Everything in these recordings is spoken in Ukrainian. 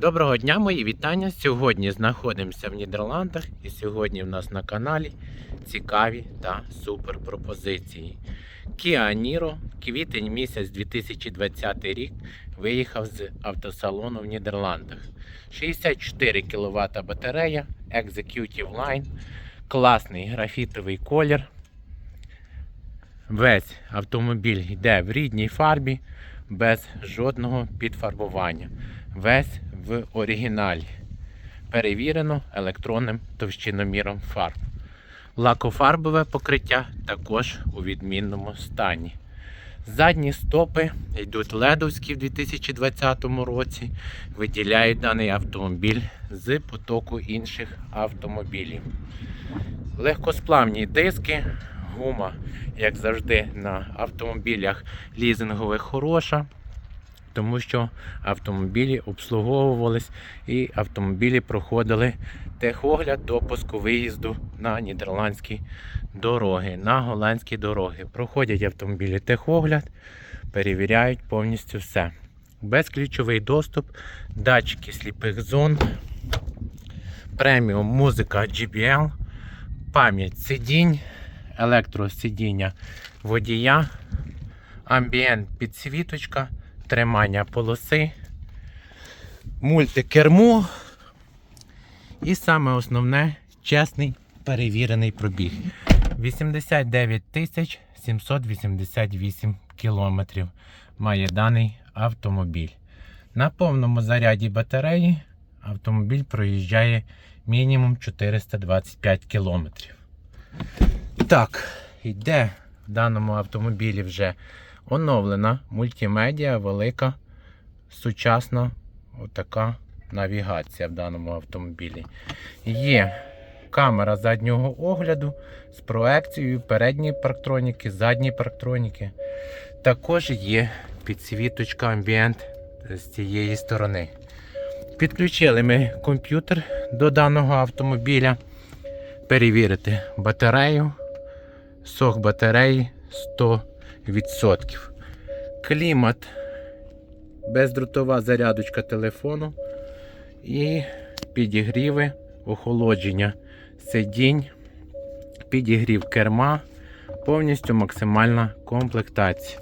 Доброго дня, мої вітання. Сьогодні знаходимося в Нідерландах і сьогодні в нас на каналі цікаві та супер пропозиції. Kia Niro, квітень місяць 2020 рік, виїхав з автосалону в Нідерландах. 64 кВт батарея, Executive Line, класний графітовий колір. Весь автомобіль йде в рідній фарбі без жодного підфарбування. Весь в оригіналі. Перевірено електронним товщиноміром фарб. Лакофарбове покриття також у відмінному стані. Задні стопи йдуть ледовські в 2020 році, виділяють даний автомобіль з потоку інших автомобілів. Легкосплавні диски, гума, як завжди, на автомобілях лізингових хороша, тому що автомобілі обслуговувались і автомобілі проходили техогляд допуску виїзду на нідерландські дороги, на голландські дороги. Проходять автомобілі техогляд, перевіряють повністю все. Безключовий доступ, датчики сліпих зон, преміум музика GBL, пам'ять сидінь, електросидіння водія, амбієнт підсвіточка, тримання полоси, мультикермо і саме основне чесний перевірений пробіг. 89 тисяч 788 кілометрів має даний автомобіль. На повному заряді батареї автомобіль проїжджає мінімум 425 кілометрів. Так, йде даному автомобілі вже оновлена мультимедіа, велика, сучасна отака навігація в даному автомобілі. Є камера заднього огляду з проекцією, передні парктроніки, задні парктроніки. Також є підсвіточка амбієнт з цієї сторони. Підключили ми комп'ютер до даного автомобіля. Перевірити батарею. Сох батареї 100%. Клімат, бездротова зарядочка телефону і підігріви, охолодження сидінь, підігрів керма, повністю максимальна комплектація.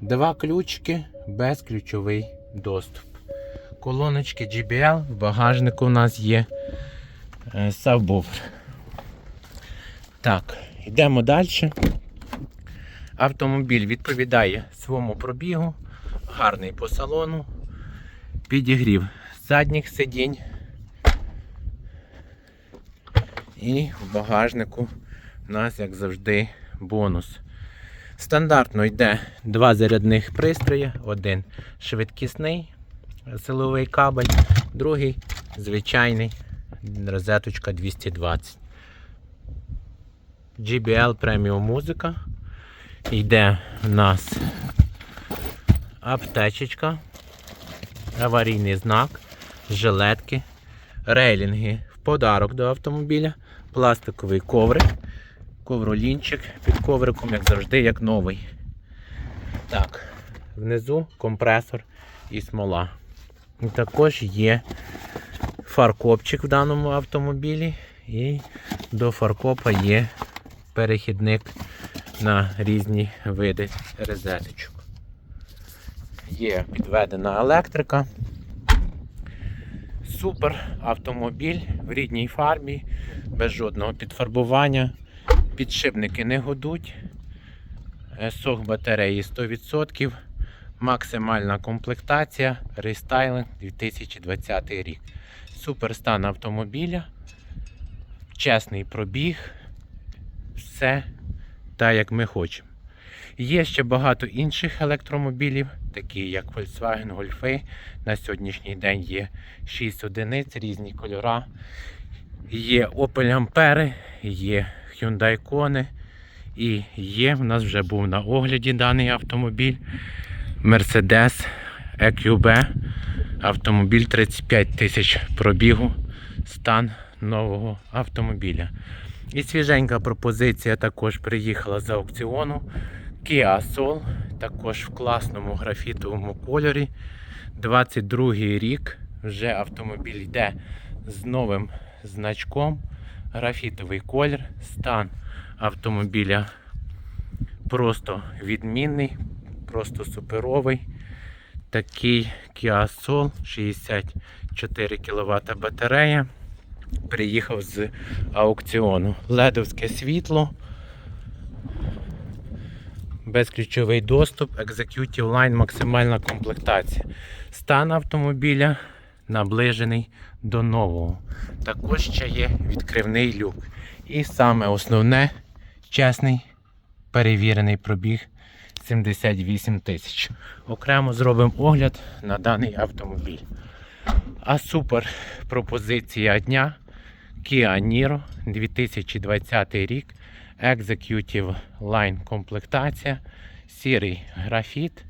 Два ключики, безключовий доступ. Колоночки GBL, в багажнику у нас є е, сабвуфер. Так, йдемо далі. Автомобіль відповідає своєму пробігу, гарний по салону, підігрів задніх сидінь. І в багажнику у нас, як завжди, бонус. Стандартно йде два зарядних пристрої, один швидкісний силовий кабель, другий звичайний розеточка 220. GBL преміум музика. Йде в нас аптечечка, аварійний знак, жилетки, рейлінги в подарок до автомобіля, пластиковий коврик, ковролінчик під ковриком, як завжди, як новий. Так, внизу компресор і смола. І також є фаркопчик в даному автомобілі, і до фаркопа є перехідник на різні види розеточок. Є підведена електрика. Супер автомобіль в рідній фарбі, без жодного підфарбування. Підшипники не годуть. Сох батареї 100%. Максимальна комплектація. Рестайлинг 2020 рік. Супер стан автомобіля. Чесний пробіг. Все так, як ми хочемо. Є ще багато інших електромобілів, такі як Volkswagen Golf. На сьогоднішній день є 6 одиниць, різні кольора. Є Opel Ampere, є Hyundai Kona. І є, в нас вже був на огляді даний автомобіль Mercedes EQB. Автомобіль 35 тисяч пробігу, стан нового автомобіля. І свіженька пропозиція також приїхала з аукціону. Kia Soul, також в класному графітовому кольорі. 22 рік вже автомобіль йде з новим значком, графітовий колір, стан автомобіля просто відмінний, просто суперовий. Такий Kia Soul 64 кВт батарея. Приїхав з аукціону. Ледовське світло. Безключовий доступ, Executive Line, максимальна комплектація. Стан автомобіля наближений до нового. Також ще є відкривний люк. І саме основне чесний перевірений пробіг 78 тисяч. Окремо зробимо огляд на даний автомобіль. А супер пропозиція дня Kia Niro 2020 рік. Executive Line комплектація, сірий графіт,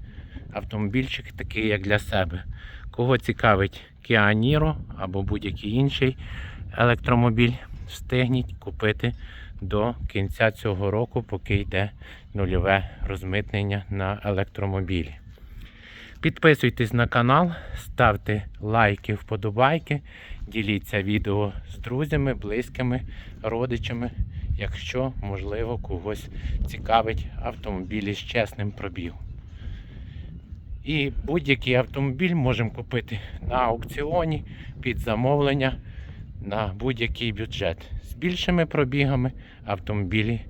автомобільчик такий, як для себе. Кого цікавить Kia Niro або будь-який інший електромобіль, встигніть купити до кінця цього року, поки йде нульове розмитнення на електромобілі. Підписуйтесь на канал, ставте лайки, вподобайки, діліться відео з друзями, близькими, родичами, якщо, можливо, когось цікавить автомобілі з чесним пробігом. І будь-який автомобіль можемо купити на аукціоні під замовлення на будь-який бюджет. З більшими пробігами автомобілі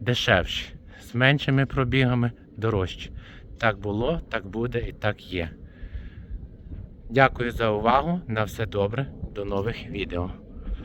дешевші, з меншими пробігами дорожчі. Так було, так буде і так є. Дякую за увагу. На все добре. До нових відео.